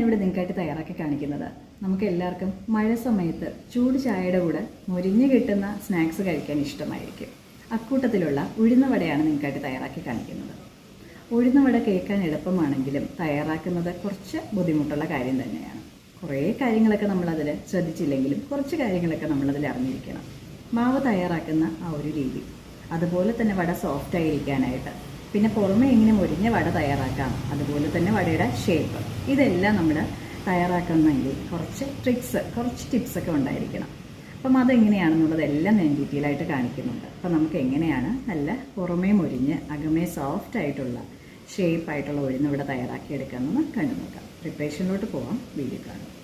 ഞാനിവിടെ നിങ്ങൾക്കായിട്ട് തയ്യാറാക്കി കാണിക്കുന്നത്. നമുക്ക് എല്ലാവർക്കും മഴ സമയത്ത് ചൂട് ചായയുടെ കൂടെ മുരിഞ്ഞു കിട്ടുന്ന സ്നാക്സ് കഴിക്കാൻ ഇഷ്ടമായിരിക്കും. അക്കൂട്ടത്തിലുള്ള ഉഴുന്ന വടയാണ് നിങ്ങൾക്കായിട്ട് തയ്യാറാക്കി കാണിക്കുന്നത്. ഉഴുന്ന വട കേൾക്കാൻ എളുപ്പമാണെങ്കിലും തയ്യാറാക്കുന്നത് കുറച്ച് ബുദ്ധിമുട്ടുള്ള കാര്യം തന്നെയാണ്. കുറേ കാര്യങ്ങളൊക്കെ നമ്മളതിൽ ശ്രദ്ധിച്ചില്ലെങ്കിലും കുറച്ച് കാര്യങ്ങളൊക്കെ നമ്മളതിൽ അറിഞ്ഞിരിക്കണം. മാവ് തയ്യാറാക്കുന്ന ആ ഒരു രീതി. അതുപോലെ തന്നെ വട സോഫ്റ്റ് ആയിരിക്കാനായിട്ട് പിന്നെ പുറമെ ഇങ്ങനെ മുരിഞ്ഞ വട തയ്യാറാക്കാം. അതുപോലെ തന്നെ വടയുടെ ഷേപ്പ് ഇതെല്ലാം നമ്മൾ തയ്യാറാക്കണമെങ്കിൽ കുറച്ച് ട്രിക്സ് കുറച്ച് ടിപ്സൊക്കെ ഉണ്ടായിരിക്കണം. അപ്പം അതെങ്ങനെയാണെന്നുള്ളത് എല്ലാം ഞാൻ ഡീറ്റെയിൽ ആയിട്ട് കാണിക്കുന്നുണ്ട്. അപ്പം നമുക്ക് എങ്ങനെയാണ് നല്ല പുറമേ മുരിഞ്ഞ് അകമേ സോഫ്റ്റ് ആയിട്ടുള്ള ഷേപ്പായിട്ടുള്ള ഉഴുന്ന് ഇവിടെ തയ്യാറാക്കി എടുക്കാമെന്ന് കണ്ടു നോക്കാം പ്രിപ്പറേഷനിലോട്ട് പോകാം വീഡിയോ കാണാം.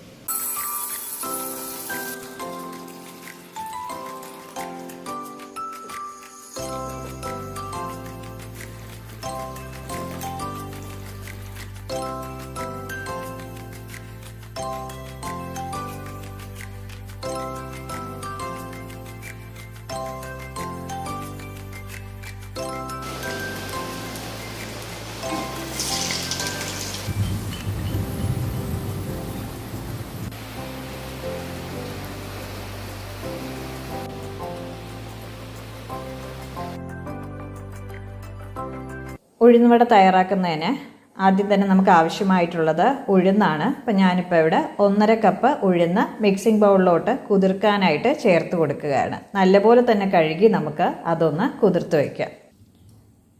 ഉഴുന്നുവട തയ്യാറാക്കുന്നതിന് ആദ്യം തന്നെ നമുക്ക് ആവശ്യമായിട്ടുള്ളത് ഉഴുന്നാണ്. അപ്പം ഞാനിപ്പോൾ ഇവിടെ ഒന്നര കപ്പ് ഉഴുന്ന് മിക്സിംഗ് ബൗളിലോട്ട് കുതിർക്കാനായിട്ട് ചേർത്ത് കൊടുക്കുകയാണ്. നല്ലപോലെ തന്നെ കഴുകി നമുക്ക് അതൊന്ന് കുതിർത്ത് വയ്ക്കാം.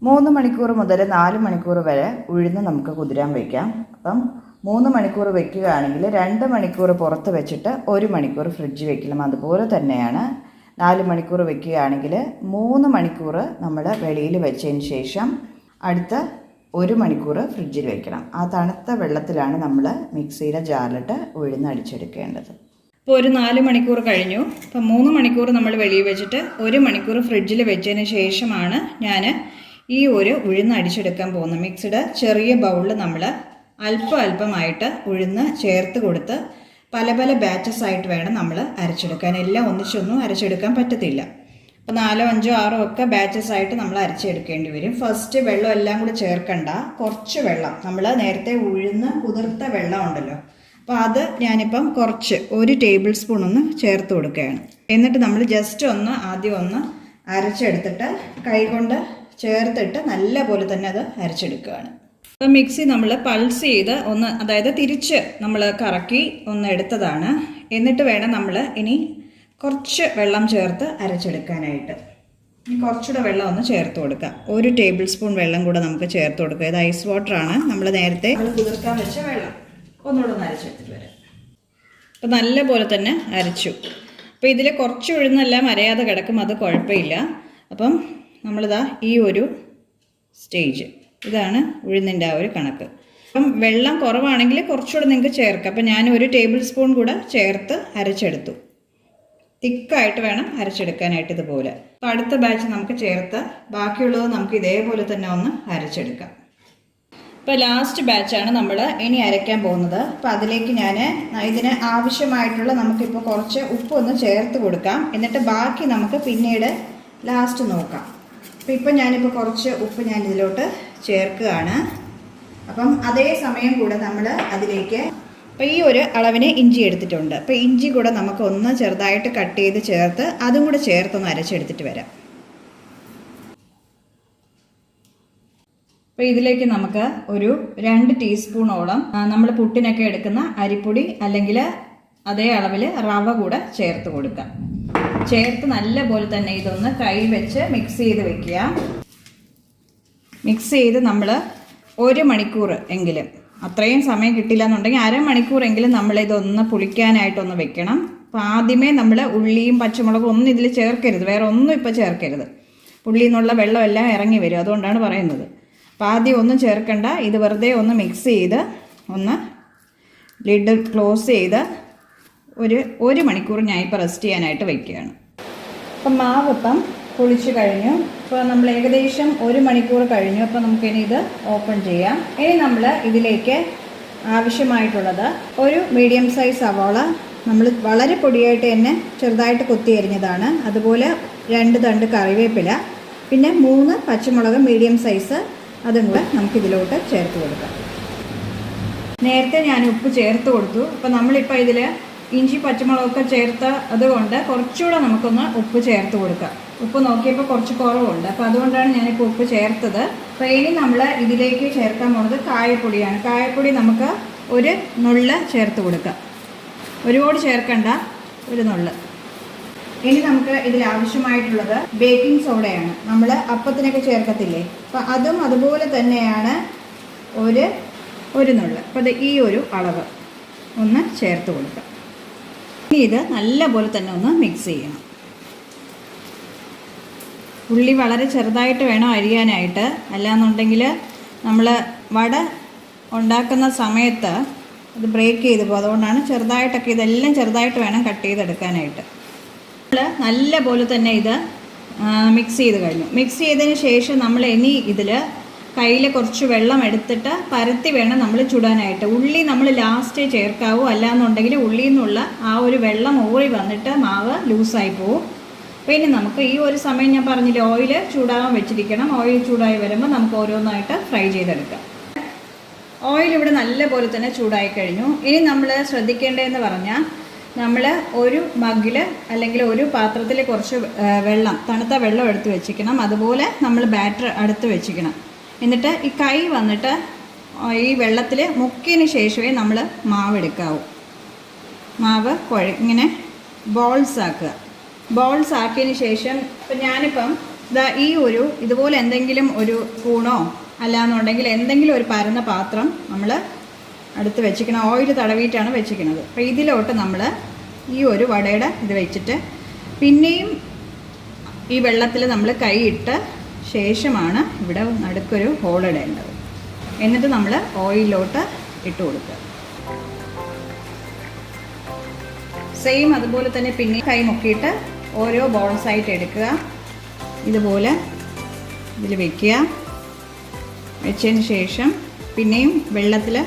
മൂന്ന് മണിക്കൂർ മുതൽ നാല് മണിക്കൂർ വരെ ഉഴുന്ന് നമുക്ക് കുതിരാൻ വയ്ക്കാം. അപ്പം മൂന്ന് മണിക്കൂർ വെക്കുകയാണെങ്കിൽ രണ്ട് മണിക്കൂർ പുറത്ത് വെച്ചിട്ട് ഒരു മണിക്കൂർ ഫ്രിഡ്ജ് വെക്കണം അതുപോലെ തന്നെയാണ് നാല് മണിക്കൂർ വെക്കുകയാണെങ്കിൽ മൂന്ന് മണിക്കൂർ നമ്മൾ വെളിയിൽ വെച്ചതിന് ശേഷം അടുത്ത ഒരു മണിക്കൂർ ഫ്രിഡ്ജിൽ വെക്കണം. ആ തണുത്ത വെള്ളത്തിലാണ് നമ്മൾ മിക്സിയിലെ ജാറിലിട്ട് ഉഴുന്ന് അടിച്ചെടുക്കേണ്ടത്. ഇപ്പോൾ ഒരു നാല് മണിക്കൂർ കഴിഞ്ഞു. ഇപ്പം മൂന്ന് മണിക്കൂർ നമ്മൾ വെളിയിൽ വെച്ചിട്ട് ഒരു മണിക്കൂർ ഫ്രിഡ്ജിൽ വെച്ചതിന് ശേഷമാണ് ഞാൻ ഈ ഒരു ഉഴുന്ന് അടിച്ചെടുക്കാൻ പോകുന്നത്. മിക്സിഡ് ചെറിയ ബൗളിൽ നമ്മൾ അല്പം അല്പമായിട്ട് ഉഴുന്ന് ചേർത്ത് കൊടുത്ത് പല പല ബാച്ചസ് ആയിട്ട് വേണം നമ്മൾ അരച്ചെടുക്കാൻ. എല്ലാം ഒന്നിച്ചൊന്നും അരച്ചെടുക്കാൻ പറ്റത്തില്ല. അപ്പോൾ നാലോ അഞ്ചോ ആറോ ഒക്കെ ബാച്ചസ് ആയിട്ട് നമ്മൾ അരച്ചെടുക്കേണ്ടി വരും. ഫസ്റ്റ് വെള്ളം എല്ലാം കൂടി ചേർക്കണ്ട. കുറച്ച് വെള്ളം. നമ്മൾ നേരത്തെ ഉഴുന്ന് കുതിർത്ത വെള്ളം ഉണ്ടല്ലോ. അപ്പോൾ അത് ഞാനിപ്പം കുറച്ച് ഒരു ടേബിൾ സ്പൂൺ ഒന്ന് ചേർത്ത് കൊടുക്കുകയാണ്. എന്നിട്ട് നമ്മൾ ജസ്റ്റ് ഒന്ന് ആദ്യം ഒന്ന് അരച്ചെടുത്തിട്ട് കൈ കൊണ്ട് ചേർത്തിട്ട് നല്ല പോലെ തന്നെ അത് അരച്ചെടുക്കുകയാണ്. അപ്പോൾ മിക്സി നമ്മൾ പൾസ് ചെയ്ത് ഒന്ന് അതായത് തിരിച്ച് നമ്മൾ കറക്കി ഒന്ന് എടുത്തതാണ്. എന്നിട്ട് വേണം നമ്മൾ ഇനി കുറച്ച് വെള്ളം ചേർത്ത് അരച്ചെടുക്കാനായിട്ട്. ഇനി കുറച്ചുകൂടെ വെള്ളം ഒന്ന് ചേർത്ത് കൊടുക്കാം. ഒരു ടേബിൾ സ്പൂൺ വെള്ളം കൂടെ നമുക്ക് ചേർത്ത് കൊടുക്കുക ഇത് ഐസ് വാട്ടറാണ് നമ്മൾ നേരത്തെ കുതിർക്കാൻ വെച്ച വെള്ളം. ഒന്നുകൂടെ ഒന്ന് അരച്ചെടുത്തിട്ട് വരാം. അപ്പം നല്ല പോലെ തന്നെ അരച്ചു. അപ്പോൾ ഇതിൽ കുറച്ച് ഉഴുന്നെല്ലാം അരയാതെ കിടക്കും. അത് കുഴപ്പമില്ല. അപ്പം നമ്മളിതാ ഈ ഒരു സ്റ്റേജ്. ഇതാണ് ഉഴുന്നിന്റെ ആ ഒരു കണക്ക്. അപ്പം വെള്ളം കുറവാണെങ്കിൽ കുറച്ചുകൂടെ നിങ്ങൾക്ക് ചേർക്കാം. അപ്പം ഞാൻ ഒരു ടേബിൾ സ്പൂൺ കൂടെ ചേർത്ത് അരച്ചെടുത്തു. തിക്കായിട്ട് വേണം അരച്ചെടുക്കാനായിട്ട് ഇതുപോലെ. അപ്പോൾ അടുത്ത ബാച്ച് നമുക്ക് ചേർത്ത് ബാക്കിയുള്ളത് നമുക്ക് ഇതേപോലെ തന്നെ ഒന്ന് അരച്ചെടുക്കാം. ഇപ്പോൾ ലാസ്റ്റ് ബാച്ചാണ് നമ്മൾ ഇനി അരയ്ക്കാൻ പോകുന്നത്. അപ്പോൾ അതിലേക്ക് ഞാൻ ഇതിന് ആവശ്യമായിട്ടുള്ള നമുക്കിപ്പോൾ കുറച്ച് ഉപ്പൊന്ന് ചേർത്ത് കൊടുക്കാം. എന്നിട്ട് ബാക്കി നമുക്ക് പിന്നീട് ലാസ്റ്റ് നോക്കാം. അപ്പോൾ ഇപ്പം ഞാനിപ്പോൾ കുറച്ച് ഉപ്പ് ഞാൻ ഇതിലോട്ട് ചേർക്കുകയാണ്. അപ്പം അതേ സമയം കൂടെ നമ്മൾ അതിലേക്ക് അപ്പോൾ ഈ ഒരു അളവിന് ഇഞ്ചി എടുത്തിട്ടുണ്ട്. അപ്പോൾ ഇഞ്ചി കൂടെ നമുക്ക് ഒന്ന് ചെറുതായിട്ട് കട്ട് ചെയ്ത് ചേർത്ത് അതും കൂടെ ചേർത്തൊന്ന് അരച്ചെടുത്തിട്ട് വരാം. അപ്പോൾ ഇതിലേക്ക് നമുക്ക് ഒരു രണ്ട് ടീസ്പൂണോളം നമ്മൾ പുട്ടിനൊക്കെ എടുക്കുന്ന അരിപ്പൊടി അല്ലെങ്കിൽ അതേ അളവിൽ റവ കൂടെ ചേർത്ത് കൊടുക്കാം. ചേർത്ത് നല്ല പോലെ തന്നെ ഇതൊന്ന് കൈ വെച്ച് മിക്സ് ചെയ്ത് വെക്കുക. മിക്സ് ചെയ്ത് നമ്മൾ ഒരു മണിക്കൂർ എങ്കിലും അത്രയും സമയം കിട്ടില്ല എന്നുണ്ടെങ്കിൽ അരമണിക്കൂറെങ്കിലും നമ്മളിതൊന്ന് പുളിക്കാനായിട്ടൊന്ന് വെക്കണം. അപ്പോൾ ആദ്യമേ നമ്മൾ ഉള്ളിയും പച്ചമുളകും ഒന്നും ഇതിൽ ചേർക്കരുത്. വേറെ ഒന്നും ഇപ്പോൾ ചേർക്കരുത്. ഉള്ളിയിൽ നിന്നുള്ള വെള്ളമെല്ലാം ഇറങ്ങി വരും. അതുകൊണ്ടാണ് പറയുന്നത്. അപ്പോൾ ആദ്യം ഒന്നും ചേർക്കണ്ട. ഇത് വെറുതെ ഒന്ന് മിക്സ് ചെയ്ത് ഒന്ന് ലിഡ് ക്ലോസ് ചെയ്ത് ഒരു ഒരു മണിക്കൂർ ഞാൻ ഇപ്പോൾ റെസ്റ്റ് ചെയ്യാനായിട്ട് വയ്ക്കുകയാണ് അപ്പം മാവ് ഇപ്പം കുളിച്ച് കഴിഞ്ഞു. ഇപ്പോൾ നമ്മൾ ഏകദേശം ഒരു മണിക്കൂർ കഴിഞ്ഞു. അപ്പോൾ നമുക്കിനി ഇത് ഓപ്പൺ ചെയ്യാം. ഇനി നമ്മൾ ഇതിലേക്ക് ആവശ്യമായിട്ടുള്ളത് ഒരു മീഡിയം സൈസ് സവോള നമ്മൾ വളരെ പൊടിയായിട്ട് തന്നെ ചെറുതായിട്ട് കൊത്തി അരിഞ്ഞതാണ്. അതുപോലെ രണ്ട് തണ്ട് കറിവേപ്പില. പിന്നെ മൂന്ന് പച്ചമുളക് മീഡിയം സൈസ് അതും കൂടെ നമുക്കിതിലോട്ട് ചേർത്ത് കൊടുക്കാം. നേരത്തെ ഞാൻ ഉപ്പ് ചേർത്ത് കൊടുത്തു. അപ്പോൾ നമ്മളിപ്പോൾ ഇതിൽ ഇഞ്ചി പച്ചമുളകൊക്കെ ചേർത്ത അതുകൊണ്ട് കുറച്ചുകൂടെ നമുക്കൊന്ന് ഉപ്പ് ചേർത്ത് കൊടുക്കാം. ഉപ്പ് നോക്കിയപ്പോൾ കുറച്ച് കുറവുണ്ട്. അപ്പോൾ അതുകൊണ്ടാണ് ഞാനിപ്പോൾ ഉപ്പ് ചേർത്തത്. അപ്പോൾ ഇനി നമ്മൾ ഇതിലേക്ക് ചേർക്കാൻ പോകുന്നത് കായപ്പൊടിയാണ്. കായപ്പൊടി നമുക്ക് ഒരു നുള്ള് ചേർത്ത് കൊടുക്കാം. ഒരുപാട് ചേർക്കണ്ട. ഒരു നുള്ള്. ഇനി നമുക്ക് ഇതിൽ ആവശ്യമായിട്ടുള്ളത് ബേക്കിംഗ് സോഡയാണ്. നമ്മൾ അപ്പത്തിനൊക്കെ ചേർക്കത്തില്ലേ? അപ്പം അതും അതുപോലെ തന്നെയാണ് ഒരു ഒരു നുള്ള്. അപ്പോൾ അത് ഈ ഒരു അളവ് ഒന്ന് ചേർത്ത് കൊടുക്കാം. ഇനി ഇത് നല്ലപോലെ തന്നെ ഒന്ന് മിക്സ് ചെയ്യണം. ഉള്ളി വളരെ ചെറുതായിട്ട് വേണം അരിയാനായിട്ട്. അല്ലാന്നുണ്ടെങ്കിൽ നമ്മൾ വട ഉണ്ടാക്കുന്ന സമയത്ത് അത് ബ്രേക്ക് ചെയ്ത് പോകും. അതുകൊണ്ടാണ് ചെറുതായിട്ടൊക്കെ ഇതെല്ലാം ചെറുതായിട്ട് വേണം കട്ട് ചെയ്തെടുക്കാനായിട്ട്. നമ്മൾ നല്ല പോലെ തന്നെ ഇത് മിക്സ് ചെയ്ത് കഴിഞ്ഞു. മിക്സ് ചെയ്തതിന് ശേഷം നമ്മൾ ഇനി ഇതിൽ കയ്യിൽ കുറച്ച് വെള്ളം എടുത്തിട്ട് പരത്തി വേണം നമ്മൾ ചുടാനായിട്ട്. ഉള്ളി നമ്മൾ ലാസ്റ്റ് ചേർക്കാവൂ. അല്ലാന്നുണ്ടെങ്കിൽ ഉള്ളിയിൽ നിന്നുള്ള ആ ഒരു വെള്ളം ഊറി വന്നിട്ട് മാവ് ലൂസായി പോവും. അപ്പോൾ ഇനി നമുക്ക് ഈ ഒരു സമയം ഞാൻ പറഞ്ഞില്ല ഓയിൽ ചൂടാകാൻ വെച്ചിരിക്കണം. ഓയിൽ ചൂടായി വരുമ്പോൾ നമുക്ക് ഓരോന്നായിട്ട് ഫ്രൈ ചെയ്തെടുക്കാം. ഓയിൽ ഇവിടെ നല്ല പോലെ തന്നെ ചൂടായി കഴിഞ്ഞു. ഇനി നമ്മൾ ശ്രദ്ധിക്കേണ്ടതെന്ന് പറഞ്ഞാൽ നമ്മൾ ഒരു മഗ്ഗിൽ അല്ലെങ്കിൽ ഒരു പാത്രത്തിൽ കുറച്ച് വെള്ളം തണുത്ത വെള്ളം എടുത്ത് വെച്ചിരിക്കണം അതുപോലെ നമ്മൾ ബാറ്റർ അടുത്ത് വെച്ചിരിക്കണം എന്നിട്ട് ഈ കൈ വന്നിട്ട് ഈ വെള്ളത്തിൽ മുക്കിയതിന് ശേഷമേ നമ്മൾ മാവ് എടുക്കാവൂ. മാവ് കുഴ ഇങ്ങനെ ബോൾസ് ആക്കുക. ബോൾസ് ആക്കിയതിന് ശേഷം ഇപ്പം ഞാനിപ്പം ഇതാ ഈ ഒരു ഇതുപോലെ എന്തെങ്കിലും ഒരു കൂണോ അല്ലാന്നുണ്ടെങ്കിൽ എന്തെങ്കിലും ഒരു പരന്ന പാത്രം നമ്മൾ അടുത്ത് വെച്ചിരിക്കണം. ഓയിൽ തടവിയിട്ടാണ് വെച്ചിരിക്കുന്നത്. അപ്പോൾ ഇതിലോട്ട് നമ്മൾ ഈ ഒരു വടയുടെ ഇത് വെച്ചിട്ട് പിന്നെയും ഈ വെള്ളത്തിൽ നമ്മൾ കൈയിട്ട് ശേഷമാണ് ഇവിടെ നടുക്കൊരു ഹോളിടേണ്ടത് എന്നിട്ട് നമ്മൾ ഓയിലിലോട്ട് ഇട്ട് കൊടുക്കുക. സെയിം അതുപോലെ തന്നെ പിന്നെ കൈ മുക്കിയിട്ട് ഓരോ ബോൺസ് ആയിട്ട് എടുക്കുക. ഇതുപോലെ ഇതിൽ വെക്കുക. വെച്ചതിന് ശേഷം പിന്നെയും വെള്ളത്തിൽ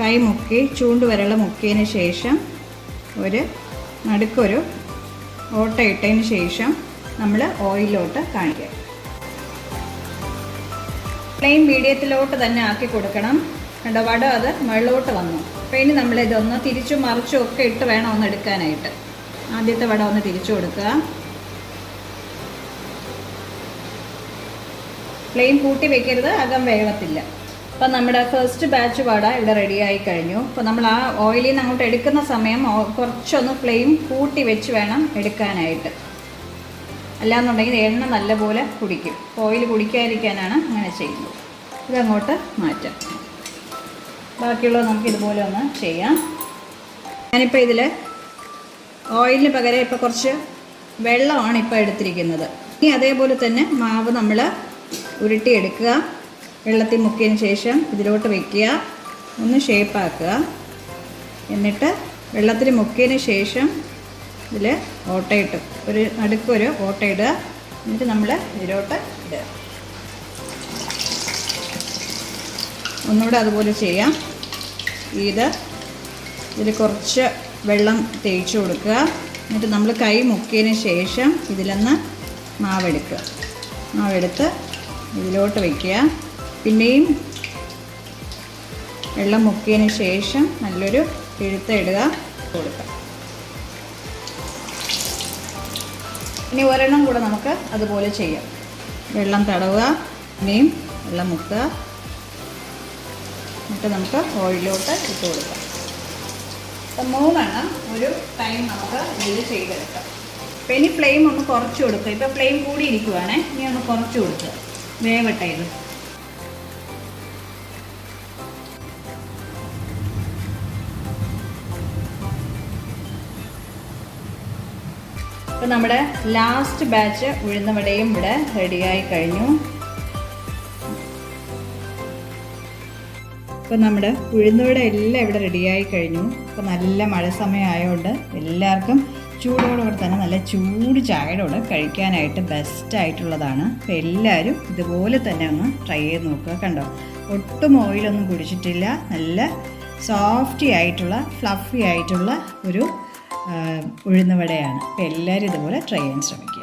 കൈ മുക്കി ചൂണ്ട് വരള മുക്കിയതിന് ശേഷം ഒരു നടുക്കൊരു ഓട്ട ഇട്ടതിന് ശേഷം നമ്മൾ ഓയിലോട്ട് കാണിക്കുക പ്ലെയിൻ മീഡിയത്തിലോട്ട് തന്നെ ആക്കി കൊടുക്കണം. കണ്ടോ? വട അത് മുകളിലോട്ട് വന്നു. അപ്പോൾ ഇനി നമ്മളിതൊന്ന് തിരിച്ചും മറിച്ചും ഒക്കെ ഇട്ട് വേണം ഒന്ന് എടുക്കാനായിട്ട്. ആദ്യത്തെ വട ഒന്ന് തിരിച്ചു കൊടുക്കുക. പ്ലെയിൻ കൂട്ടി വെക്കരുത് അകം വേഗത്തില്ല അപ്പം നമ്മുടെ ഫസ്റ്റ് ബാച്ച് വട ഇവിടെ റെഡി ആയി കഴിഞ്ഞു. അപ്പോൾ നമ്മൾ ആ ഓയിലിൽ നിന്ന് അങ്ങോട്ട് എടുക്കുന്ന സമയം കുറച്ചൊന്ന് ഫ്ലെയിം കൂട്ടി വെച്ച് വേണം എടുക്കാനായിട്ട്. അല്ലാന്നുണ്ടെങ്കിൽ എണ്ണ നല്ലപോലെ കുടിക്കും. ഓയിൽ കുടിക്കാതിരിക്കാനാണ് അങ്ങനെ ചെയ്യുന്നത്. ഇതങ്ങോട്ട് മാറ്റാം. ബാക്കിയുള്ളത് നമുക്ക് ഇതുപോലെ ഒന്ന് ചെയ്യാം. ഞാനിപ്പോൾ ഇതിൽ ഓയിലിന് പകരം ഇപ്പോൾ കുറച്ച് വെള്ളമാണ് ഇപ്പോൾ എടുത്തിരിക്കുന്നത്. ഇനി അതേപോലെ തന്നെ മാവ് നമ്മൾ ഉരുട്ടിയെടുക്കുക. വെള്ളത്തിൽ മുക്കിയതിന് ശേഷം ഇതിലോട്ട് വയ്ക്കുക ഒന്ന് ഷേപ്പാക്കുക എന്നിട്ട് വെള്ളത്തിൽ മുക്കിയതിന് ശേഷം ഇതിൽ ഓട്ടയിട്ട് ഒരു നടുക്കൊരു ഓട്ടയിടുക എന്നിട്ട് നമ്മൾ ഇതിലോട്ട് ഇടുക. ഒന്നുകൂടെ അതുപോലെ ചെയ്യാം. ഇത് ഇതിൽ കുറച്ച് വെള്ളം തേച്ച് കൊടുക്കുക. എന്നിട്ട് നമ്മൾ കൈ മുക്കിയതിന് ശേഷം ഇതിലൊന്ന് മാവെടുക്കുക. മാവെടുത്ത് ഇതിലോട്ട് വയ്ക്കുക പിന്നെയും വെള്ളം മുക്കിയതിന് ശേഷം നല്ലൊരു ഇടുക കൊടുക്കുക. ഇനി ഒരെണ്ണം കൂടെ നമുക്ക് അതുപോലെ ചെയ്യാം. വെള്ളം തടവുക. പിന്നെയും വെള്ളം മുക്കുക. എന്നിട്ട് നമുക്ക് ഓയിലോട്ട് ഇട്ട് കൊടുക്കാം. മൂന്നെണ്ണം ഒരു ടൈം നമുക്ക് ഇതിൽ ചെയ്തെടുക്കാം. അപ്പം ഇനി ഫ്ലെയിം ഒന്ന് കുറച്ച് കൊടുക്കുക ഇപ്പം ഫ്ലെയിം കൂടി ഇരിക്കുവാണേ. ഇനി ഒന്ന് കുറച്ച് കൊടുക്കുക വേവട്ടെ ഇത്. അപ്പം നമ്മുടെ ലാസ്റ്റ് ബാച്ച് ഉഴുന്നവടയും ഇവിടെ റെഡിയായി കഴിഞ്ഞു. ഇപ്പം നമ്മുടെ ഉഴുന്നുവട എല്ലാം ഇവിടെ റെഡിയായി കഴിഞ്ഞു. അപ്പോൾ നല്ല മഴ സമയമായതുകൊണ്ട് എല്ലാവർക്കും ചൂടോടുകൂടെ തന്നെ നല്ല ചൂട് ചായയുടെ കഴിക്കാനായിട്ട് ബെസ്റ്റ് ആയിട്ടുള്ളതാണ്. അപ്പോൾ എല്ലാവരും ഇതുപോലെ തന്നെ ഒന്ന് ട്രൈ ചെയ്ത് നോക്കുക കണ്ടോ? ഒട്ടും ഓയിലൊന്നും കുടിച്ചിട്ടില്ല. നല്ല സോഫ്റ്റി ആയിട്ടുള്ള ഫ്ലഫി ആയിട്ടുള്ള ഒരു ഉഴുന്നുവടയാണ്. അപ്പോൾ എല്ലാവരും ഇതുപോലെ ട്രൈ ചെയ്യാൻ ശ്രമിക്കുക.